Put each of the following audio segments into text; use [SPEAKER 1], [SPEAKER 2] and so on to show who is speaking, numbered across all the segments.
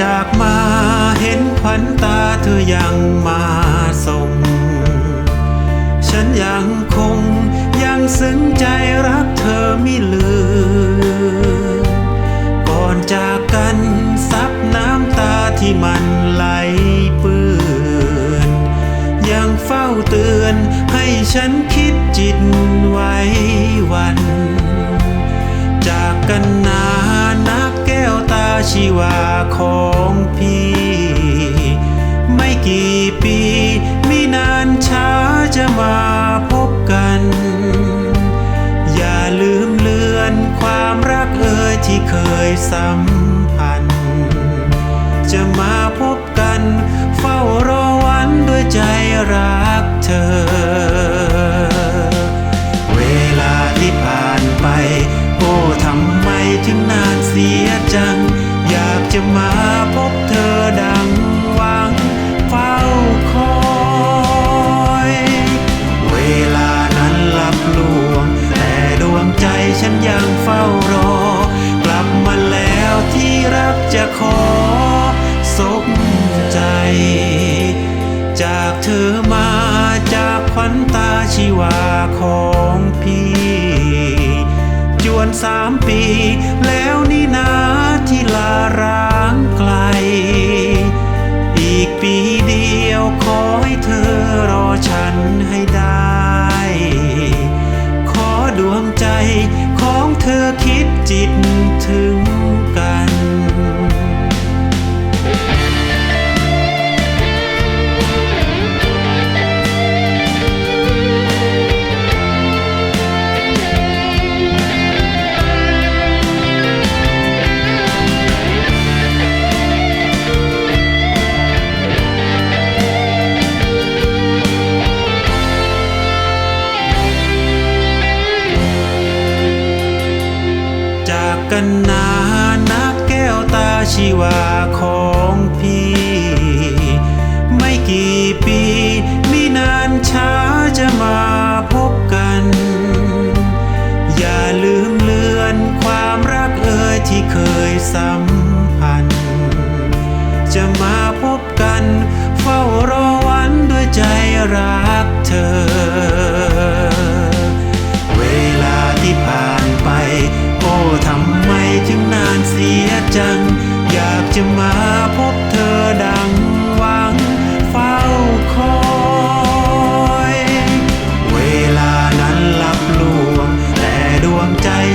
[SPEAKER 1] จากมาเห็นขวัญตาเธอยังมาส่ง ฉันยังคงยังซึ้งใจรักเธอไม่ลืม ก่อนจากกันซับน้ำตาที่มันไหลเปื้อนยังเฝ้าเตือนให้ฉันคิดจิตไว้วัน จากกันนานนักแก้วตา ชีวาของพี่ ไม่กี่ปีไม่นานช้าจะมาพบกัน อย่าลืมเลือนความรักเอ่ยที่เคยสัมพันธ์ จะมาพบกัน เฝ้ารอวันด้วยใจรักเธอ จากขวัญตาชีวาของพี่ จวนสามปีแล้วนี่นาที กันนานนักแก้วตาชีวาของพี่ ไม่กี่ปีไม่นานช้าจะมาพบกัน อย่าลืมเลือนความรักเอ่ยที่เคยสัมพันธ์ จะมาพบกัน เฝ้ารอวันด้วยใจรักเธอ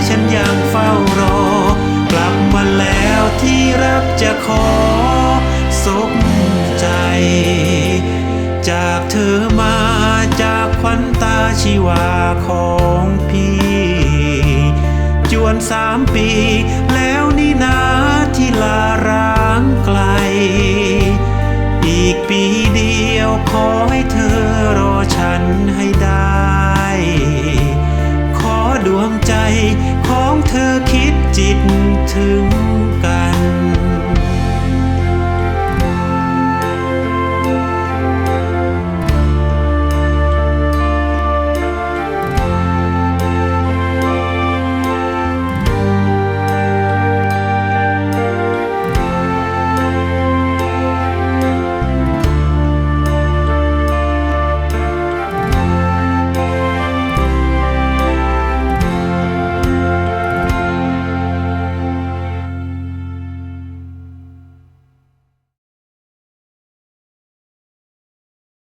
[SPEAKER 1] ฉันยังเฝ้ารอ กลับมาแล้วที่รักจะขอสมใจ จากเธอมาจากขวัญตาชีวาของพี่ จวนสามปีแล้ว